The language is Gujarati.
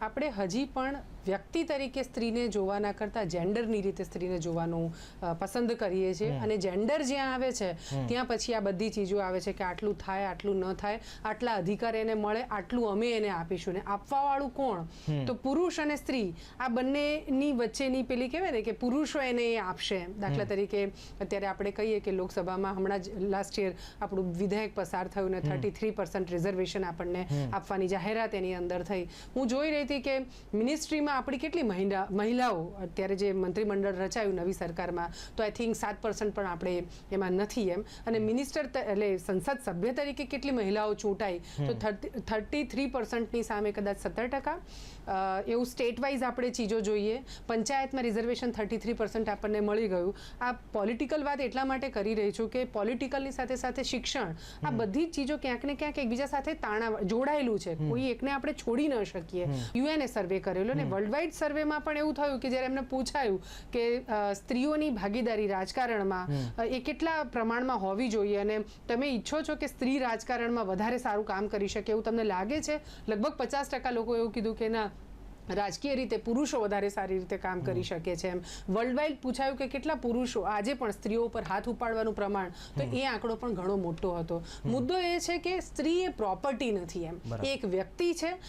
આપણે હજી પણ વ્યક્તિ તરીકે સ્ત્રીને જોવાના કરતાં જેન્ડરની રીતે સ્ત્રીને જોવાનું પસંદ કરીએ છીએ. અને જેન્ડર જ્યાં આવે છે ત્યાં પછી આ બધી ચીજો આવે છે કે આટલું થાય આટલું ન થાય આટલા અધિકાર એને મળે આટલું અમે એને આપીશું. ને આપવાવાળું કોણ? તો પુરુષ અને સ્ત્રી. આ બંનેની વચ્ચેની પેલી કહેવાય ને કે પુરુષો એને એ આપશે. દાખલા તરીકે અત્યારે આપણે કહીએ કે લોકસભામાં હમણાં જ લાસ્ટ યર આપણું વિધેયક પસાર થયું ને થર્ટી થ્રી પર્સન્ટ રિઝર્વેશન આપણને આપવાની જાહેરાત એની અંદર થઈ. હું જોઈ રહી હતી કે મિનિસ્ટ્રીમાં આપણી કેટલી મહિલા મહિલાઓ અત્યારે જે મંત્રીમંડળ રચાયું નવી સરકારમાં તો આઈ થિંક સાત પર્સન્ટ પણ આપણે એમાં નથી એમ. અને મિનિસ્ટર એટલે સંસદ સભ્ય તરીકે કેટલી મહિલાઓ ચૂંટાઈ? તો થર્ટી થ્રી પર્સન્ટની સામે કદાચ સત્તર ટકા. એવું સ્ટેટ વાઇઝ આપણે ચીજો જોઈએ. પંચાયતમાં રિઝર્વેશન થર્ટી થ્રી પર્સન્ટ આપણને મળી ગયું. આ પોલિટિકલ વાત એટલા માટે કરી રહી છું કે પોલિટિકલની સાથે સાથે શિક્ષણ. આ બધી જ ચીજો ક્યાંક ને ક્યાંક એકબીજા સાથે તાણા જોડાયેલું છે. કોઈ એકને આપણે છોડી ન શકીએ. યુએનએ સર્વે કરેલો ને વર્લ્ડ વાઇડ સર્વેમાં પણ એવું થયું કે જ્યારે એમને પૂછાયું કે સ્ત્રીઓની ભાગીદારી રાજકારણમાં એ કેટલા પ્રમાણમાં હોવી જોઈએ અને તમે ઈચ્છો છો કે સ્ત્રી રાજકારણમાં વધારે સારું કામ કરી શકે એવું તમને લાગે છે? લગભગ પચાસ ટકા લોકો એવું કીધું કે ના રાજકીય રીતે પુરુષો વધારે સારી રીતે કામ કરી શકે છે. એમ વર્લ્ડ વાઇડ પૂછાયું કે કેટલા પુરુષો આજે પણ સ્ત્રીઓ પર હાથ ઉપાડવાનું પ્રમાણ તો એ આંકડો પણ ઘણો મોટો હતો. મુદ્દો એ છે કે સ્ત્રી એ પ્રોપર્ટી નથી એમ. એક વ્યક્તિ છે